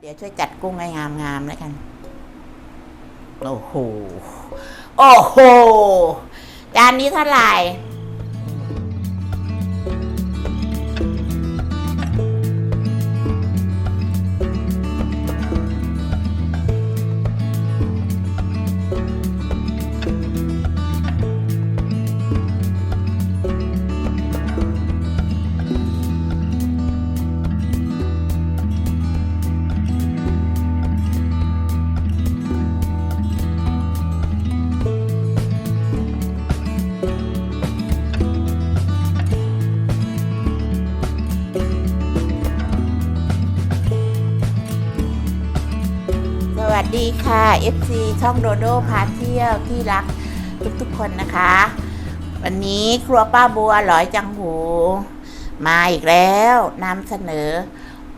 เดี๋ยวช่วยจัดกุ้งให้งามๆแล้วกัน โอ้โห โอ้โห จานนี้เท่าไหร่ ค่ะ FC ช่องโดโดพาเที่ยวที่รักทุกๆคนนะคะ วันนี้ครัวป้าบัวหลอยจังหู มาอีกแล้วนำเสนอ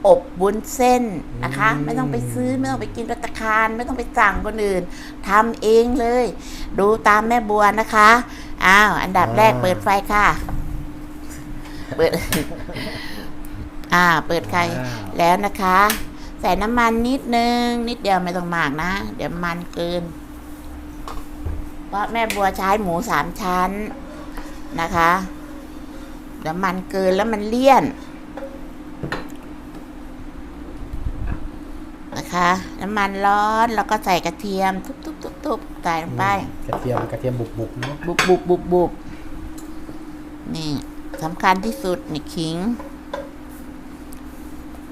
อบบุญเส้นนะคะอืมไม่ต้องไปซื้อ ไม่ต้องไปกินรัตตาคารไม่ต้องไปสั่งคนอื่นทำเองเลย ดูตามแม่บัวนะคะอ้าวอันดับแรกเปิดไฟค่ะ เปิด อ่า เปิดไฟว้าวแล้วนะคะ ใส่น้ำมันนิดนึง นิดเดียวไม่ต้องมากนะ เดี๋ยวมันเกิน เพราะแม่บัวใช้หมูสามชั้นนะคะ เดี๋ยวมันเกินแล้วมันเลี่ยน นะคะ น้ำมันร้อนแล้วก็ใส่กระเทียม ทุบๆๆๆใส่ลงไป กระเทียมกระเทียมบุบบุบๆเนอะบุบบุบบุบบุบนี่สำคัญที่สุดนี่ขิง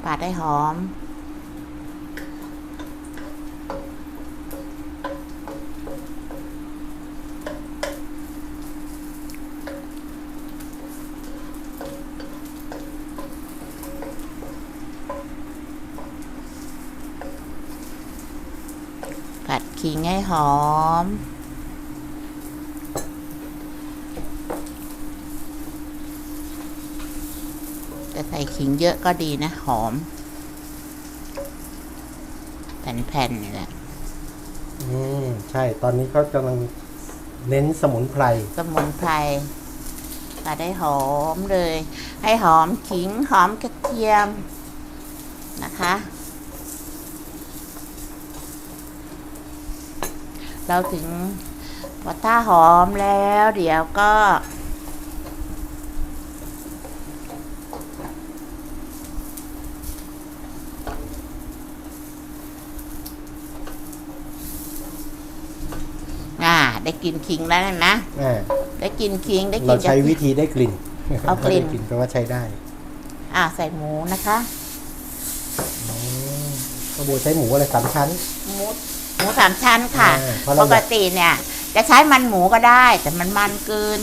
ปาดให้หอม ผัดขิงให้หอมแต่ใส่ขิงเยอะก็ดีนะ หอม แผ่นๆนี่แหละอืมใช่ ตอนนี้เขากำลังเน้นสมุนไพร สมุนไพรตัดได้หอมเลย ให้หอมขิงหอมกระเทียมนะคะ เราถึงพอถ้าหอมแล้ว เดี๋ยวก็ อ่า ได้กินขิงแล้วเห็นไหมอ่าได้กินขิง ได้กิเรานใช้กระวิเทียมธีได้กลิ่นเอากลิ่น ได้กลิ่นแปลว่าใช้ได้อ่าใส่หมูนะคะ อืมข้าวบัวใช้หมูอะไรสามชั้น หมู หมูสามชั้นค่ะอ่าเพราะปเรากติเนี่ย จะใช้มันหมูก็ได้ แต่มันมันเกิน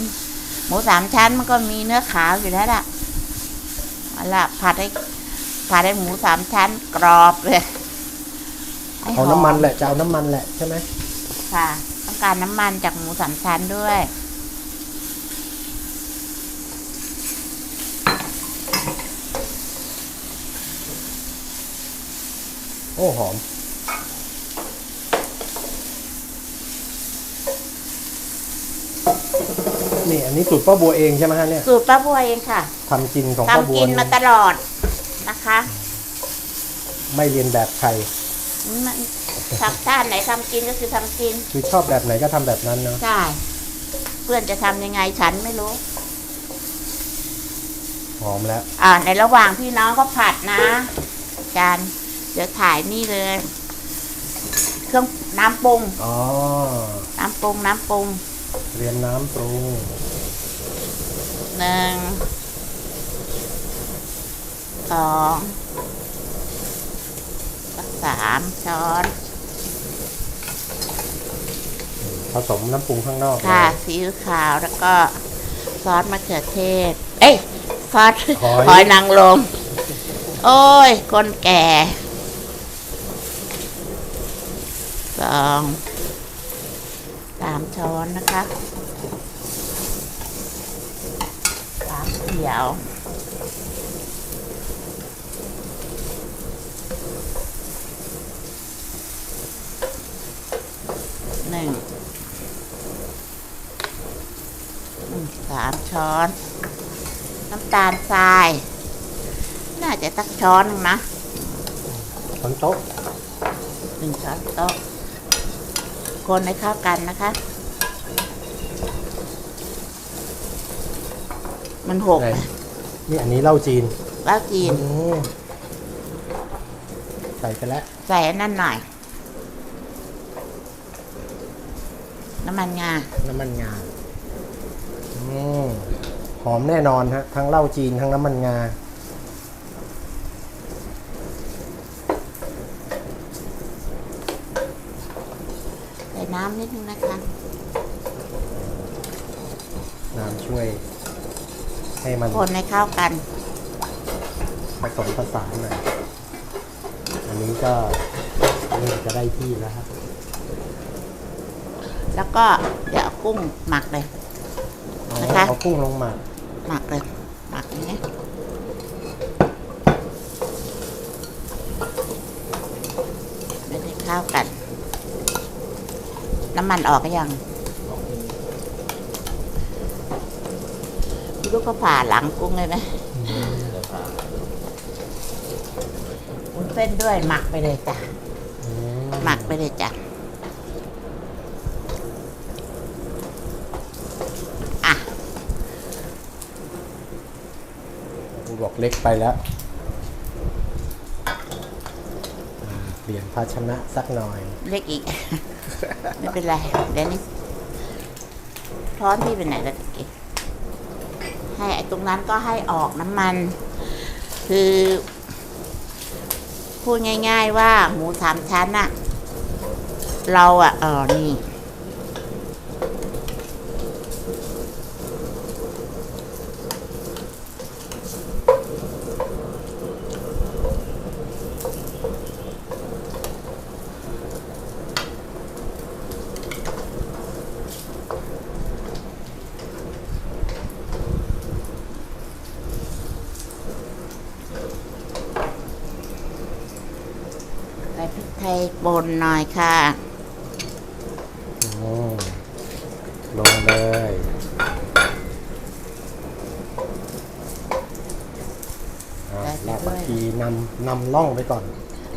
หมูสามชั้นมันก็มีเนื้อขาวอยู่แล้วล่ะเอาล่ะผัดให้ผัดให้หมูสามชั้นกรอบเลยให้หเอาน้ำมันแหละจะเอาน้ำมันแหละใช่ไหมค่ะ ต้องการน้ำมันจากหมูสามชั้นด้วย โอ้หอม นี่อันนี้สูตรป้าบัวเองใช่ไหมฮะเนี่ยสูตรป้าบัวเองค่ะทำกินของป้าบัทำวกินมาตลอดนะคะ ไม่เรียนแบบใครมันทำชาติไหนทำกินก็คือทำกิน คือชอบแบบไหนก็ทำแบบนั้นเนาะใช่เพื่อนจะทำยังไงฉันไม่รู้หอมแล้ว อ่า ในระหว่างพี่น้องก็ผัดนะจานเดี๋ยวถ่ายนี่เลย เครื่องน้ำปรุงอ๋อน้ำปรุงน้ำปรุง เรียนน้ำปรุงหนึ่งสองสามช้อน ผสมน้ำปรุงข้างนอกค่ะเลย ซีอิ๊วขาวแล้วก็ซอสมะเขือเทศ เอ้ยซอสหอย หอยนางรมโอ้ย คนแก่สองสามช้อนนะคะสามเขียวหนึ่งหนึ่งสามช้อน น้ำตาลทราย น่าจะสักช้อนหนึงนะผช้อนโต๊ะหนึ่งช้อนโต๊ะ คนให้เข้ากันนะคะ มันหกไหนนี่อันนี้เหล้าจีนแล้วจีน อืมใส่ไปแล้ว ใส่อันนั่นหน่อย น้ำมันงา น้ำมันงาอืมหอมแน่นอนฮะ ทั้งเหล้าจีนทั้งน้ำมันงา น้ำนิดนึงนะคะ น้ำช่วย ให้มันคนให้เข้ากันผสมผสานหน่อย อันนี้ก็เริ่มจะได้ที่แล้วครับ แล้วก็เดี๋ยวเอากุ้งหมักเลยอ๋อนะคะ เอากุ้งลงหมัก หมักเลย หมักอย่างนี้ไม่ได้เข้ากัน น้ำมันออกก็ยังลูกก็ผ่าหลังกุ้งเลยไหมวุ้นเส้นด้วยหมักไปเลยจ้ะหมักไปเลยจ้ะอะกูบอกเล็กไปแล้วอ่า เปลี่ยนภาชนะสักหน่อย เล็กอีก ไม่เป็นไรเดี๋ยวนี้ร้อนพี่เป็นไหนแล้วตะกี้ให้ไอ้ตรงนั้นก็ให้ออกน้ำมัน คือพูดง่าย ๆ ว่าหมูสามชั้นอะเราอะเออนี่ ทยป่นหน่อยค่ะอืมลงเลย อ่าได้รากด้วยผักชีนำนำล่องไปก่อน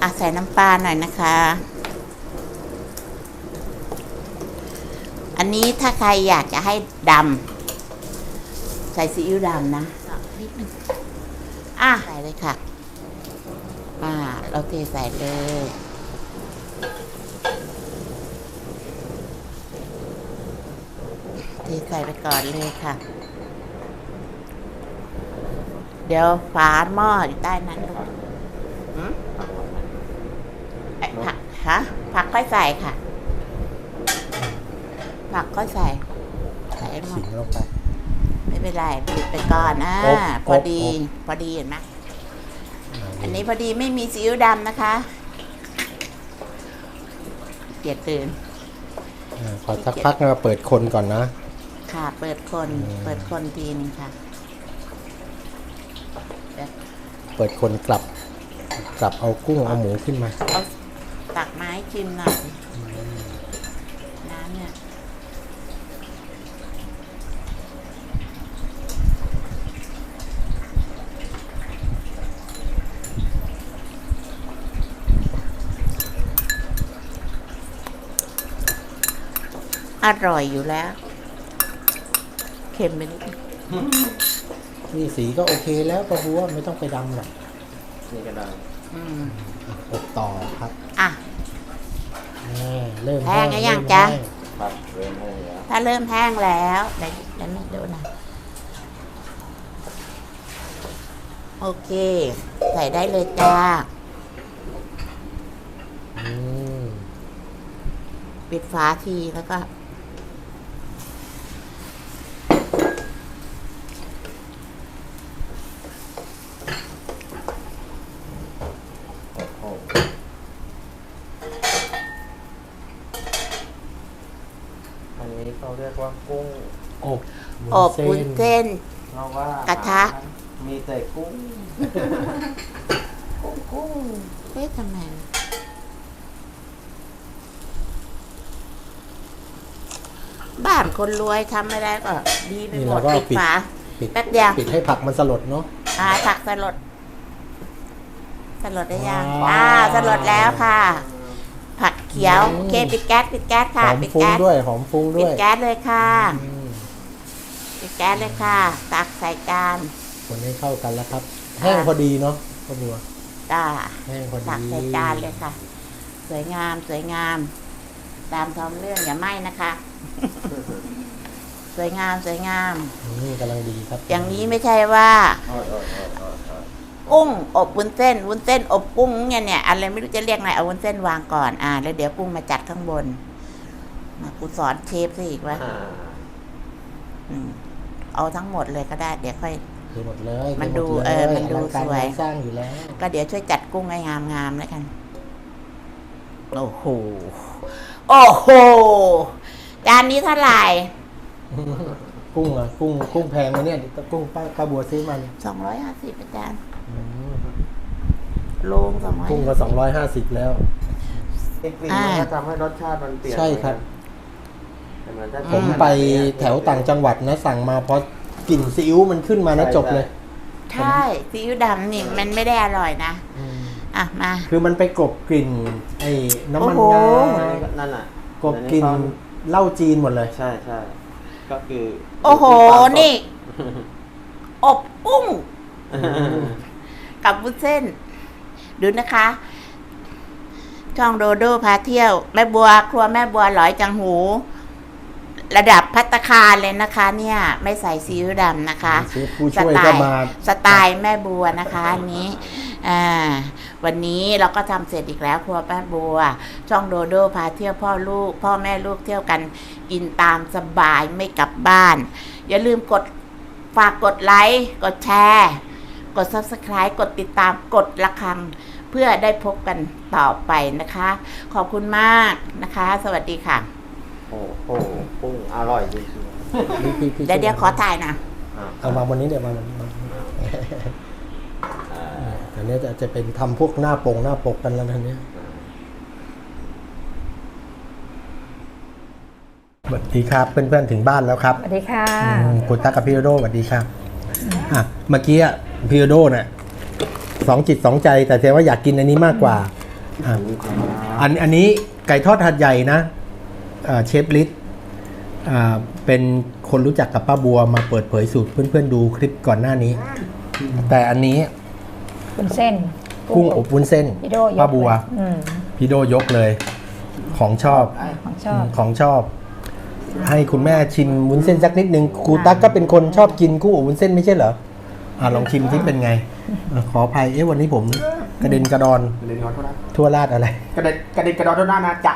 อะใส่น้ำปลาหน่อยนะคะ อันนี้ถ้าใครอยากจะให้ดำใส่ซีอิ๊วดำนะนิดนึงอะใส่เลยค่ะ อ่า เราเทใส่เลย ทใส่ไปก่อนเลยค่ะ เดี๋ยวฝาหม้ออยู่ใต้นั้นลูกหืมไอ้ผักฮะผักค่อยใส่ค่ะ ผักก็ใส่ ใส่หมขิดงลงไป ไม่เป็นไรปิดไปก่อนอ่าอบพอดี อบ พอดีเห็นไหมาอันนี้พอดีไม่มีซีอิ๊วดำนะคะเกียดตื่น อ่าพอสักพักเราเปิดคนก่อนนะ ค่ะ เปิดคนอืมเปิดคนทีนึงค่ะเดี๋ยวเปิดคนกลับ กลับเอากุ้งเอาหมูขึ้นมาเอาตักไม้ชิมหน่อยน้ำเนี่ยอร่อยอยู่แล้วเค็มไปนิดนึงนี่สีก็โอเคแล้วก็บัวไม่ต้องไปดำหรอกนี่ก็ได้อืมอบต่อครับอะอ่าเริ่มแห้งหรือยังเริ่มจ๊ะแห้งครับเริ่มให้แล้วถ้าเริ่มแห้งแล้วเดี๋ยวเดี๋ยวดูหนะโอเค ใส่ได้เลยจ้า อืม ปิดฝาทีแล้วก็ โอ้โหอันนี้ เขาเรียกว่ากุ้งอบอบวุ้นเส้น เพราะว่ากระทะ มีแต่กุ้ง กุ้งกุ้งเอ๊ะทำไมบ้านคนรวยทำไม่ได้ก็ดีไปนี่หมเราดก็ปิดปิด ฝา ปิดแป๊บเดียว ปิดให้ผักมันสลดเนาะอาผักสลด สลดได้ยัง ว้าว อ่า สลดแล้วค่ะ ผักเขียว อืม โอเค ปิดแก๊สปิดแก๊สหค่ะ อมปิดฟุ้งแก๊สด้วยหอมฟุ้งปิด้ดวยแก๊สเลยค่ะ อืมปิดแก๊สเลยค่ะ ตักใส่จานคนให้เข้ากันแล้วครับ แห้งพอดีเนาะป้าบัวจ้าแห้งพอดีตักใส่จานเลยค่ะ สวยงามสวยงาม ตามท้องเรื่องอย่าไหม้นะคะ สวยงามสวยงาม อืมกำลังดีครับอย่างนี้ไม่ใช่ว่า กุ้งอบวุ้นเส้นวุ้นเส้นอบกุ้งเนี่ยเนี่ยอะไรไม่รู้จะเรียกไงเอาวุ้นเส้นวางก่อนอ่า แล้วเดี๋ยวกุ้งมาจัดข้างบนมากูสอนเชฟซะอีกว่าอ่าอืมเอาทั้งหมดเลยก็ได้ เดี๋ยวค่อยเทหมดเลยมันดูทหลยเออมันดูลังการสวยงานสร้างอยู่แล้ว ก็เดี๋ยวช่วยจัดกุ้งให้งามๆแล้วกันโอ้โหโอ้โหจานนี้เท่าไหร่กุ้งอะกุ้งกุ้งแพงไหมเนี่ยกุ้งป้าป้าบัวซื้อมันสองร้อยห้าสิบอาจารย์อืม โลงสองร้อย กุ้งก็สองร้อยห้าสิบแล้วไอ้กลิ่นมันก็ทำให้รสชาติมันเปลี่ยนใช่ครับ แต่มันจะผมไปแถวต่างจังหวัดนะ สั่งมาเพราะกลิ่นซีอิ๊วมันขึ้นมานะจบเลย ใช่ซีอิ๊วดำนี่มันไม่ได้อร่อยนะ อะมา คือมันไปกลบกลิ่นไอ้น้ำมันโอ้โห งานั่นน่ะกลบกลิ่นเหล้าจีนหมดเลย ใช่ใช่ก็คือโอ้โห นี่ อบกุ้ง กับวุ้นเส้น ดูนะคะ ช่องโดโดพาเที่ยว แม่บัว ครัวแม่บัวหลอยจังหู ระดับพัตตาคารเลยนะคะ เนี่ย ไม่ใส่ซีอิ๊วดำนะคะเชฟผู้ช่วยก็มา สไตล์แม่บัวนะคะอันนี้อ่าวันนี้เราก็ทำเสร็จอีกแล้วครัวแม่บัว ช่องโดโดพาเที่ยวพ่อลูก พ่อแม่ลูกเที่ยวกัน กินตามสบายไม่กลับบ้าน อย่าลืมกดฝากกดไลค์ กดแชร์ กด subscribe กดติดตามกดระฆัง เพื่อได้พบกันต่อไปนะคะ ขอบคุณมากนะคะ สวัสดีค่ะ โอ้โหกุ้งอร่อยจริงพี่พี่พี่เดี๋ยวเดี๋ยวขอถ่ายหนะ ๆอะเอามาวันนี้เดี๋ยวมาวันนี้มาอ่าอันนี้จะจะเป็นทำพวกหน้าปงหน้าปกกันแล้วทีนี้สวัสดีครับ เพื่อนๆถึงบ้านแล้วครับ สวัสดีค่ะ อืมคุณตั๊กกับพี่โดโดสวัสดีครับอะเมื่อกี้อะ พี่โดโดเนี่ยสองจิตสองใจ แต่แสดงว่าอยากกินอันนี้มากกว่าอะอันอันนี้ไก่ทอดหัดใหญ่นะอ่าเชฟลิศอ่าเป็นคนรู้จักกับป้าบัวมาเปิดเผยสูตรเพื่อนๆดูคลิปก่อนหน้านี้ แต่อันนี้คุณเส้นกุ้งอบวุ้นเส้นพี่โดยกป้าบัวเลยอืมพี่โดยกเลย ของชอบ ของชอบ ของชอบ ให้คุณแม่ชิมวุ้นเส้นสักนิดนึงครูตั๊กก็เป็นคนชอบกินกุ้งอบวุ้นเส้นไม่ใช่เหรอ อ่าลองชิมที่เป็นไงอะขออภัยเอ๊ะวันนี้ผมกระเด็นกระดอนกระเด็นกระดอนโทษนะทั่วราดอะไร กระเด็นกระเด็นกระดอนโทษหน้านะจะ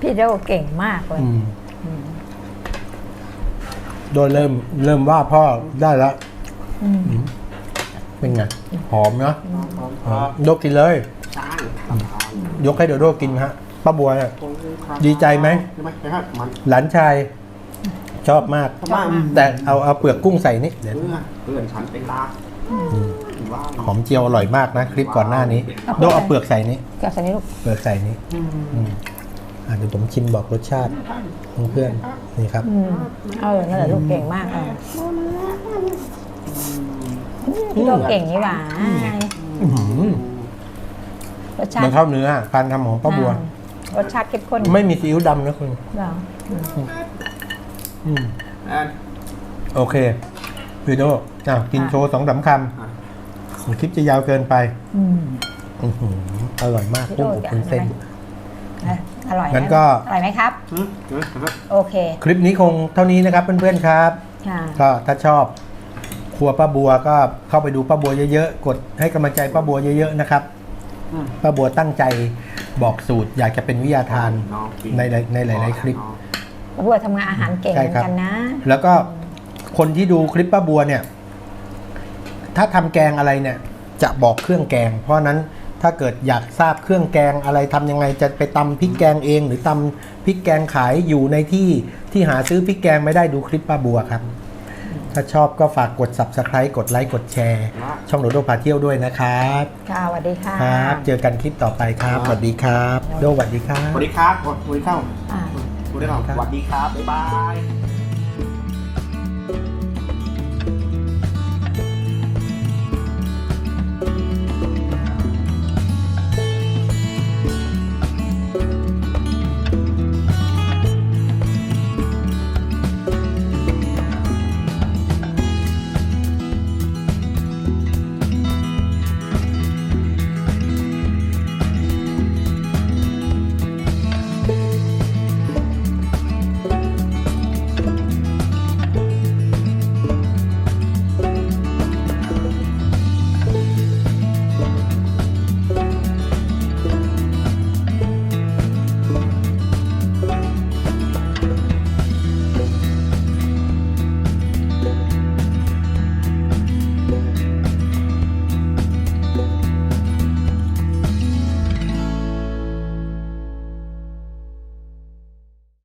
พี่โดเก่งมากเลยอืม โดยเริ่มเริ่มว่าพ่อได้แล้วอืมเป็นไง หอมเนาะครับโดกินเลยใช่ยกให้โดโดกินฮะป้าบัวเนี่ยดีใจไหม ใช่ไหมนะครับมันหลานชาย ชอบมากทำไมแต่เอาเอาเปลือกกุ้งใส่นี่เดี๋ยวเพื่อนเพื่อนฉันเป็นลาถือว่าหอมเจียวอร่อยมากนะ คลิปก่อนหน้านี้โดเอาเปลือกใส่นี่แก้วสันนิลูก เปลือกใส่นี่อืมอะเดี๋ยวผมชิมบอกรสชาติเพื่อนๆนี่ครับ อืมเออนั่นแหละลูกเก่งมากเออพี่โดเก่งนี่หว่าอื้อหือรสชามันติเข้าเนื้อการทำของป้าบัวอ่ารสชาติเข้มข้นไม่มีซีอิ๊วดำนะคุณเหรอ อืมอืมอะ โอเควิโดอะกินโชว์สองสามคำคลิปจะยาวเกินไปอืม อื้อหืออร่อยมากพี่โดกุ้งอบวุ้นเส้นอะอร่อยงั้นไหมก็ อร่อยไหมครับ อืมเห็นไหมเห็นไหมโอเคคลิปนี้คงเท่านี้นะครับเพื่อนๆครับ ค่ะก็ถ้าชอบครัวป้าบัวก็เข้าไปดูป้าบัวเยอะๆ กดให้กำลังใจป้าบัวเยอะๆนะครับอืม ป้าบัวตั้งใจบอกสูตรอยากจะเป็นวิทยาทานน้องกิในหลายในหลาย ๆ คลิป บัวทำงานอาหารเก่งเหใช่มือครับ นกันนะ แล้วก็คนที่ดูคลิปป้าบัวเนี่ย ถ้าทำแกงอะไรเนี่ย จะบอกเครื่องแกง เพราะฉะนั้นถ้าเกิดอยากทราบเครื่องแกงอะไรทำยังไงจะไปตำพริกแกงเอง หรือตำพริกแกงขายอยู่ในที่ที่หาซื้อพริกแกงไม่ได้ดูคลิปป้าบัวครับ ถ้าชอบก็ฝากกด subscribe กดไลค์กดแชร์ ช่องโดโดพาเที่ยวด้วยนะครับค่ะสวัสดีค่ะครับ เจอกันคลิปต่อไปครับสวัสดีครับ โดสวัสดีครับ สวัสดีครับสวัสดีครับอ่า คุณได้หรอสวัสดีครับ บ๊ายบาย